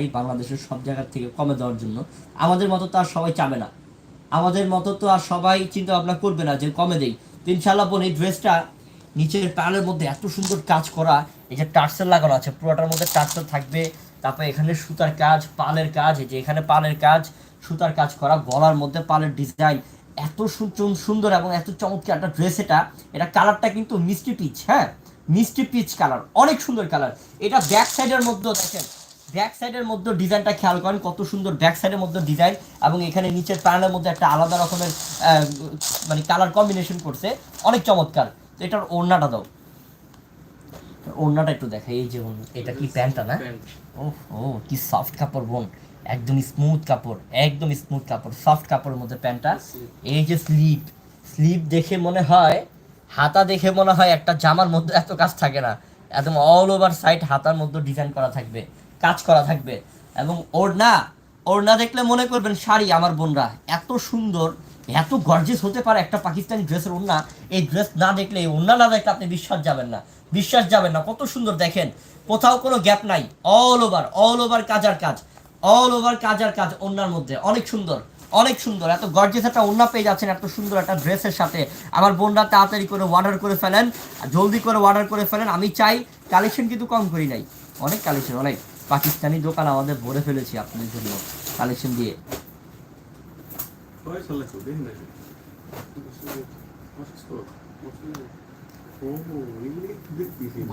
এই বাংলাদেশের সব জায়গার থেকে কমে দেওয়ার জন্য। আমাদের মতো তো আর সবাই চাবে না। আমাদের মতো তো আর সবাই চিন্তা ভাবনা করবে না যে কমে দেই। তো ইনশাল্লাহ বোন এই ড্রেসটা নিচের প্যানেলের মধ্যে এত সুন্দর কাজ করা, এই যে টার্সেল লাগানো আছে, পুরোটার মধ্যে টার্সেল থাকবে। তারপরে এখানে সুতার কাজ, পালের কাজ, এই যে এখানে পালের কাজ, সুতার কাজ করা, গলার মধ্যে পালের ডিজাইন এত সুন্দর এবং এত চমৎকার একটা ড্রেস এটা। এটা কালারটা কিন্তু মিষ্টি পিচ হ্যাঁ? মিষ্টি পিচ কালার অনেক সুন্দর কালার এটা ব্যাক সাইডের মধ্যে দেখেন ব্যাক সাইডের মধ্যে ডিজাইনটা খেয়াল করেন কত সুন্দর ব্যাক সাইডের মধ্যে ডিজাইন এবং এখানে নিচের প্যানেলের মধ্যে একটা আলাদা রকমের মানে কালার কম্বিনেশন করছে। অনেক চমৎকার। এটার ওড়নাটা দাও। ওড়নাটা একটু দেখা এই যে এটা কি প্যান্টটা না? ও ও কি সফট কাপড় বোন। একদম স্মুথ কাপড় একদম স্মুথ কাপড় সফট কাপড়ের মধ্যে প্যান্টটা। এই যে স্লিপ স্লিপ দেখে মনে হয় হাতা দেখে মনে হয় একটা জামার মধ্যে এত কাজ থাকে না। একদম অল ওভার সাইড হাতার মধ্যে ডিজাইন করা থাকবে। কাজ করা থাকবে। এবং ওড়না ওড়না দেখলে মনে করবেন শাড়ি আমার বোনরা। এত সুন্দর, এত গর্জেস হতে পারে একটা পাকিস্তানি ড্রেসের ওড়না। এই ড্রেস না দেখলে, এই ওড়না না দেখলে আপনি বিশ্বাস যাবেন না। বিশ্বাস যাবেন না, কত সুন্দর দেখেন। কোথাও কোনো গ্যাপ নাই। অল ওভার অল ওভার কাজার কাজ। অল ওভার কাজার কাজ ওড়নার মধ্যে। অনেক সুন্দর অনেক সুন্দর। এত গর্জেস একটা ওড়না পেয়ে যাচ্ছেন, এত সুন্দর একটা ড্রেসের সাথে। আমার বোনরা তাড়াতাড়ি করে অর্ডার করে ফেলেন, জলদি করে অর্ডার করে ফেলেন। আমি চাই কালেকশন কিন্তু কম করি নাই। অনেক কালেকশন অনেক। পাকিস্তানি দোকান আমাদের ভরে ফেলেছি আপনাদের জন্য। কালেকশন দিয়ে.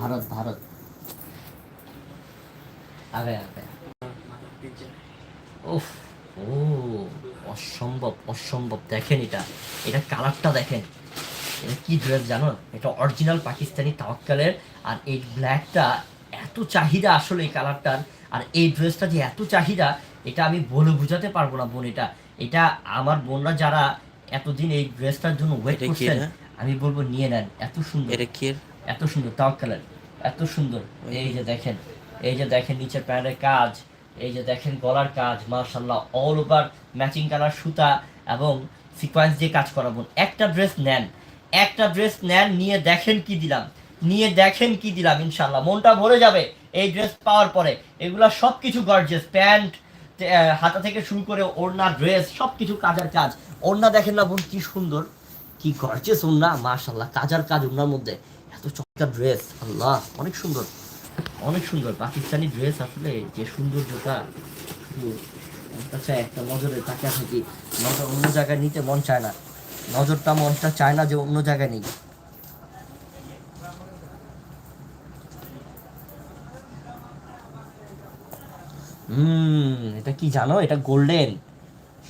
ভারত ভারত। আগে আগে উফ ও অসম্ভব অসম্ভব। দেখেন এটা এটা কালারটা দেখেন। এটা কি ড্রেস জানো? এটা অরিজিনাল পাকিস্তানি তাওয়াক্কালের আর এই ব্ল্যাকটা এত চাহিদা আসলে এই কালারটার আর এই ড্রেসটা যে এত চাহিদা এটা আমি বলে বোঝাতে পারব না বোন এটা। এটা আমার বোনরা যারা এতদিন এই ড্রেসটার জন্য ওয়েট করছেন আমি বলব নিয়ে নেন এত সুন্দর। এটা কি এত সুন্দর তাওয়াক্কালের এত সুন্দর। এই যে দেখেন এই যে দেখেন নিচের প্যান্টের কাজ এই যে দেখেন গলার কাজ মার্শাল্লাহ অল ওভার ম্যাচিং কালার সুতা এবং সিকোয়েন্স দিয়ে কাজ করাবো একটা ড্রেস নেন একটা ড্রেস নেন নিয়ে দেখেন কি দিলাম। নিয়ে দেখেন কি দিলাম ইনশাল্লাহ মনটা ভরে যাবে এই ড্রেস পাওয়ার পরে। এগুলা সব কিছু গর্জেস প্যান্ট হাতা থেকে শুরু করে ওড়না ড্রেস সব কিছু কাজার কাজ। ওড়না দেখেন না বোন, কি সুন্দর, কি গর্জেস ওড়না মাশাল্লাহ কাজার কাজ ওড়নার মধ্যে। এত চমৎকার ড্রেস আল্লাহ, অনেক সুন্দর। অনেক সুন্দর, পাকিস্তানি ড্রেস আসলে যে আমার কাছে একটা নজরে তাকিয়ে থাকি নজর অন্য জায়গায় নিতে মন চায় না। নজরটা মনটা চায় না যে অন্য জায়গায় নেই। হুম, এটা কি জানো? এটা গোল্ডেন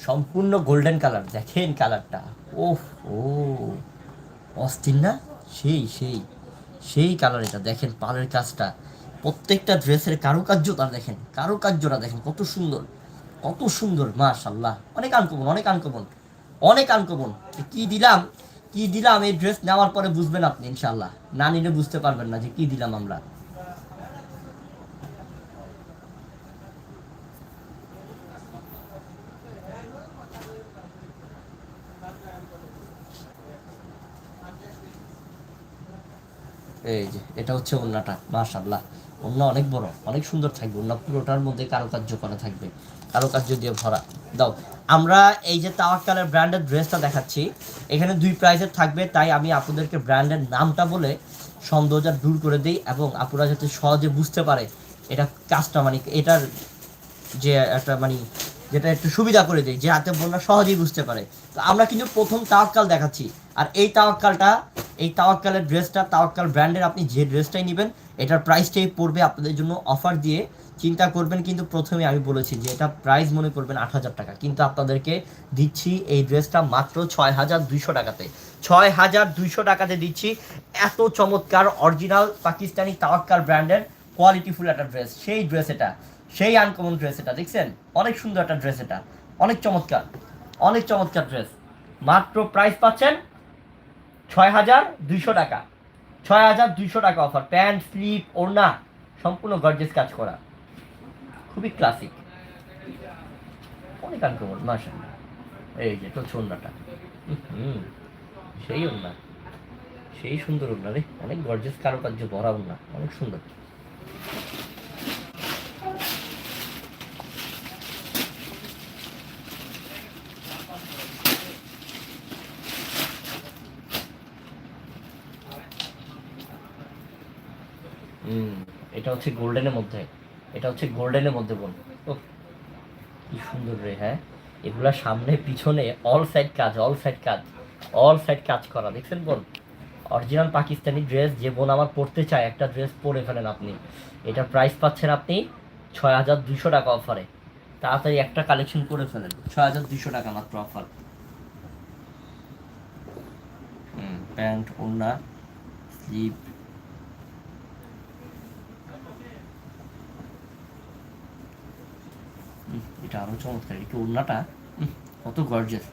সম্পূর্ণ গোল্ডেন কালার দেখেন কালারটা ওহ ও। অস্থির না? সেই সেই। সেই কালার এটা। দেখেন পালের কাজটা। প্রত্যেকটা ড্রেসের কারুকার্যটা দেখেন। কারুকার্যটা দেখেন, কত সুন্দর। কত সুন্দর মাশাল্লাহ অনেক আনকমন অনেক আনকমন অনেক আনকমন কি দিলাম? কি দিলাম এই ড্রেস নেওয়ার পরে বুঝবেন আপনি ইনশাল্লাহ না নিলে বুঝতে পারবেন না যে কি দিলাম আমরা। এই যে, এটা হচ্ছে ওন্নাটা মাশাল্লাহ ওন্না অনেক বড়, অনেক সুন্দর থাকবে। ওন্না পুরোটার মধ্যে কারুকার্য করা থাকবে। কারুকার্য দিয়ে ভরা। দাও আমরা এই যে তাওয়াক্কালের ব্র্যান্ডের ড্রেসটা দেখাচ্ছি, এখানে দুই প্রাইসের থাকবে, তাই আমি আপনাদেরকে ব্র্যান্ডের নামটা বলে সন্দেহটা দূর করে দিই এবং আপনারা যাতে সহজে বুঝতে পারে এটা কাজটা মানে এটার যে একটা মানে যেটা একটু সুবিধা করে দেয়, যে হাতে বোনরা সহজেই বুঝতে পারে। তো আমরা কিন্তু প্রথম তাওয়াক্কাল দেখাচ্ছি। আর এই তাওয়াক্কালটা, এই তাওয়াক্কালের ড্রেসটা, তাওয়াক্কাল ব্র্যান্ডের আপনি যে ড্রেসটাই নেবেন, এটার প্রাইসটাই পড়বে আপনাদের জন্য অফার দিয়ে। চিন্তা করবেন কিন্তু প্রথমে আমি বলেছি যে এটা প্রাইস মনে করবেন আট হাজার টাকা। কিন্তু আপনাদেরকে দিচ্ছি এই ড্রেসটা মাত্র ছয় হাজার দুইশো টাকাতে। ছয় হাজার দুইশো টাকাতে দিচ্ছি এত চমৎকার অরিজিনাল পাকিস্তানি তাওয়াক্কাল ব্র্যান্ডের কোয়ালিটিফুল একটা ড্রেস সেই ড্রেস এটা, সেই আনকমন ড্রেস এটা, দেখছেন? অনেক সুন্দর একটা ড্রেস এটা। অনেক চমৎকার অনেক চমৎকার ড্রেস মাত্র প্রাইস পাচ্ছেন ছয় হাজার দুইশো টাকা। ছয় হাজার দুইশো টাকা অফার প্যান্ট স্লিপ ওড়না, সম্পূর্ণ গর্জেস কাজ করা। খুবই ক্লাসিক অনেক আনকমন, মাশাআল্লাহ। এই যে, তো ওড়নাটা। হুম সেই ওড়না। সেই সুন্দর ওড়না রে। অনেক গর্জেস কারুকার্য ভরা ওড়না। অনেক সুন্দর। এটা হচ্ছে গোল্ডেনের মধ্যে। এটা হচ্ছে গোল্ডেনের মধ্যে বোন ও কি সুন্দর রে হ্যাঁ? এগুলা সামনে, পিছনে অল সাইড কাজ অল সাইড কাজ। অল সাইড কাজ করা, দেখছেন বোন অরিজিনাল পাকিস্তানি ড্রেস যে বোন আমার পরতে চায়, একটা ড্রেস পরে ফেলেন আপনি। এটা প্রাইস পাচ্ছেন আপনি ছয় হাজার দুশো টাকা অফারে তাড়াতাড়ি একটা কালেকশন করে ফেলেন, ছয় হাজার দুশো টাকা মাত্র অফার প্যান্ট, ওড়না স্লিপ হুম, এটা আরও চমৎকার, এটা ওড়নাটা কত গর্জেস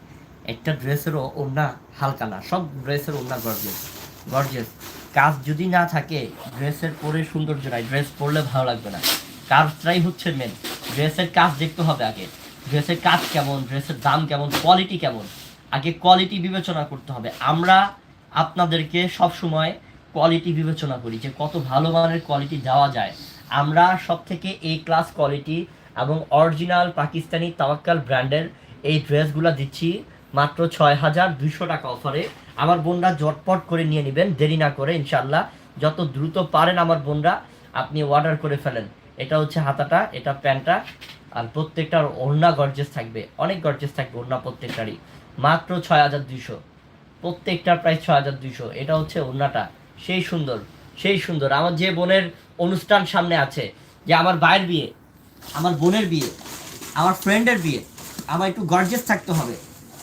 একটা ড্রেসেরও ওড়না হালকা না, সব ড্রেসের ওড়না গর্জেস গর্জেস কাজ যদি না থাকে, ড্রেসের পরে সৌন্দর্য নাই, ড্রেস পরলে ভালো লাগবে না। কাজটাই হচ্ছে মেন ড্রেসের কাজ দেখতে হবে আগে। ড্রেসের কাজ কেমন, ড্রেসের দাম কেমন কোয়ালিটি কেমন? আগে কোয়ালিটি বিবেচনা করতে হবে। আমরা আপনাদেরকে সব সময় কোয়ালিটি বিবেচনা করি যে কত ভালো মানের কোয়ালিটি দেওয়া যায়। আমরা সব থেকে এই ক্লাস কোয়ালিটি এবং অরিজিনাল পাকিস্তানি তাওয়াক্কাল ব্র্যান্ডের এই ড্রেসগুলো দিচ্ছি মাত্র ছয় হাজার দুইশো টাকা অফারে। আমার বোনরা জটপট করে নিয়ে নেবেন, দেরি না করে ইনশাল্লাহ যত দ্রুত পারেন আমার বোনরা, আপনি অর্ডার করে ফেলেন। এটা হচ্ছে হাতাটা, এটা প্যান্টটা, আর প্রত্যেকটার ওড়না গর্জেস থাকবে, অনেক গর্জেস থাকবে ওড়না প্রত্যেকটারই। মাত্র ছয় হাজার দুইশো। প্রত্যেকটার প্রায় ছয় হাজার দুইশো। এটা হচ্ছে ওড়নাটা। সেই সুন্দর সেই সুন্দর। আমার যে বোনের অনুষ্ঠান সামনে আছে, যে আমার ভাইয়ের বিয়ে আমার বোনের বিয়ে, আমার ফ্রেন্ডের বিয়ে, আমার একটু গর্জেস থাকতে হবে।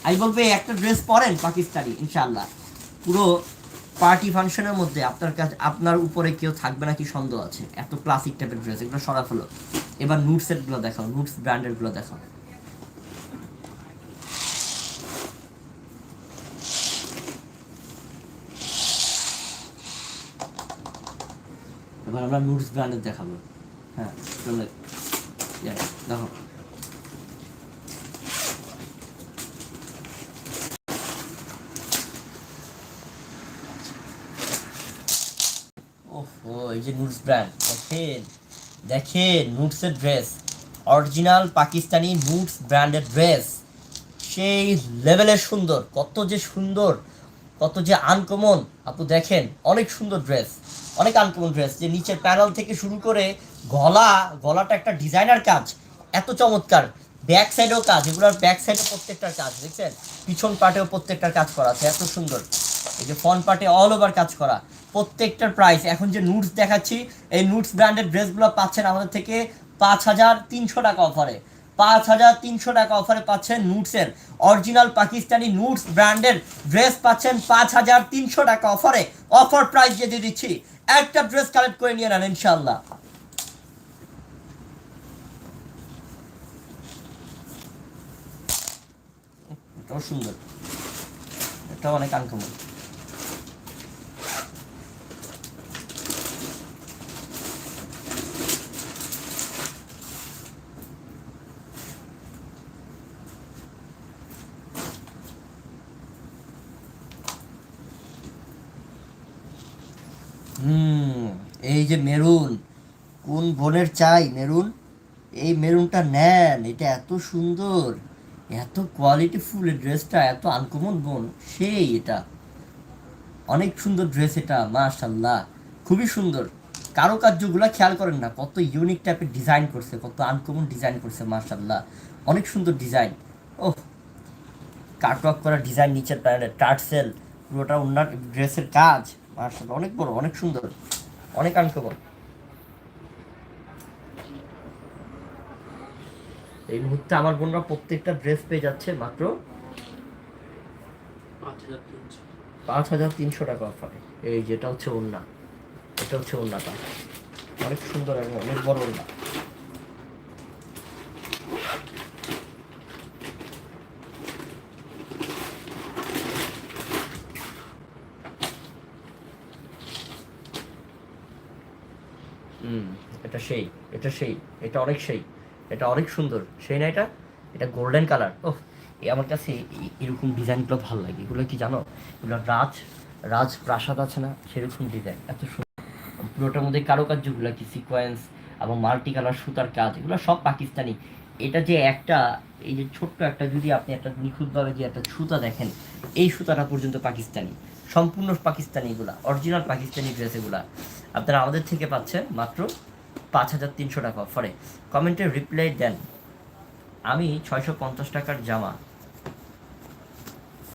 আমি বলব একটা ড্রেস পরেন পাকিস্তানি ইনশাল্লাহ পুরো পার্টি ফাংশনের মধ্যে আপনার কাছে আপনার উপরে কেউ থাকবে নাকি সন্দেহ আছে? এত ক্লাসিক টাইপের ড্রেস এগুলো সরা ফেলো এবার নুট সেটগুলো দেখাও নুটস ব্র্যান্ডেরগুলো দেখাও। এবার আমরা নুটস ব্র্যান্ডের দেখাবো। হ্যাঁ দেখো ওহো এই যে নুটস ব্র্যান্ড দেখেন দেখেন নুটসের ড্রেস অরিজিনাল পাকিস্তানি নুটস ব্র্যান্ডের ড্রেস সেই লেভেলের সুন্দর, কত যে সুন্দর, কত যে আনকমন আপু দেখেন, অনেক সুন্দর ড্রেস অনেক আনকমন ড্রেস যে নিচের প্যানেল থেকে শুরু করে গলা, গলাটা একটা ডিজাইনার কাজ, এত চমৎকার। ব্যাক সাইডেও কাজ, এগুলোর ব্যাক সাইডে প্রত্যেকটার কাজ, দেখছেন? পিছন পার্টেও প্রত্যেকটার কাজ করা আছে, এত সুন্দর। এই যে ফ্রন্ট পার্টে অল ওভার কাজ করা। প্রত্যেকটার প্রাইস এখন যে নুটস দেখাচ্ছি, এই নুটস ব্র্যান্ডের ড্রেসগুলো পাচ্ছেন আমাদের থেকে পাঁচ হাজার তিনশো টাকা অফারে পাঁচ হাজার তিনশো টাকা অফারে পাচ্ছেন নুটসের অরিজিনাল পাকিস্তানি নুটস ব্র্যান্ডের ড্রেস পাচ্ছেন পাঁচ হাজার তিনশো টাকা অফারে অফার প্রাইস দিয়ে দিয়ে দিচ্ছি। একটা ড্রেস কালেক্ট করে নিয়ে নেন ইনশাল্লাহ এটাও সুন্দর। এটাও অনেক আনকমন হুম, এই যে মেরুন, কোন বোনের চাই মেরুন? এই মেরুনটা নেন, এটা এত সুন্দর। এত কোয়ালিটি ফুল ড্রেসটা এত আনকমন বোন, সেই এটা। অনেক সুন্দর ড্রেস এটা মাশাল্লাহ খুবই সুন্দর। কারও কারুকার্যগুলো খেয়াল করেন না, কত ইউনিক টাইপের ডিজাইন করছে, কত আনকমন ডিজাইন করছে মাশাল্লাহ অনেক সুন্দর ডিজাইন ওহ কাটওয়ার্ক করা ডিজাইন নিচের টার্সেল পুরোটা অন্য ড্রেসের কাজ মার্শাল অনেক বড়, অনেক সুন্দর, অনেক আনকমন এই মুহূর্তে আমার বোনরা প্রত্যেকটা ড্রেস পেয়ে যাচ্ছে মাত্র পাঁচ হাজার তিনশো। টাকা অফারে এই যেটা হচ্ছে ওন্না এটা হচ্ছে ওন্নাটা অনেক সুন্দর এবং অনেক বড় ওন্না হুম, এটা সেই এটা সেই, এটা অনেক সেই। এটা অনেক সুন্দর। সেই না এটা এটা গোল্ডেন কালার ও আমার কাছে এরকম ডিজাইনগুলো ভালো লাগে। এগুলো কি জানো? এগুলো রাজ রাজ প্রাসাদ আছে না? সেরকম ডিজাইন। এত সুন্দর পুরোটার মধ্যে কারুকার্যগুলো কি? সিকোয়েন্স এবং মাল্টি কালার সুতার কাজ, এগুলো সব পাকিস্তানি। এটা যে একটা, এই যে ছোট্ট একটা যদি আপনি একটা নিখুঁতভাবে যে একটা সুতা দেখেন, এই সুতাটা পর্যন্ত পাকিস্তানি। সম্পূর্ণ পাকিস্তানি এগুলা অরিজিনাল পাকিস্তানি ড্রেস এগুলা। আপনারা আমাদের থেকে পাচ্ছেন মাত্র পাঁচ হাজার তিনশো টাকা। অফারে কমেন্টে রিপ্লাই দেন আমি ছয়শো পঞ্চাশ টাকার জামা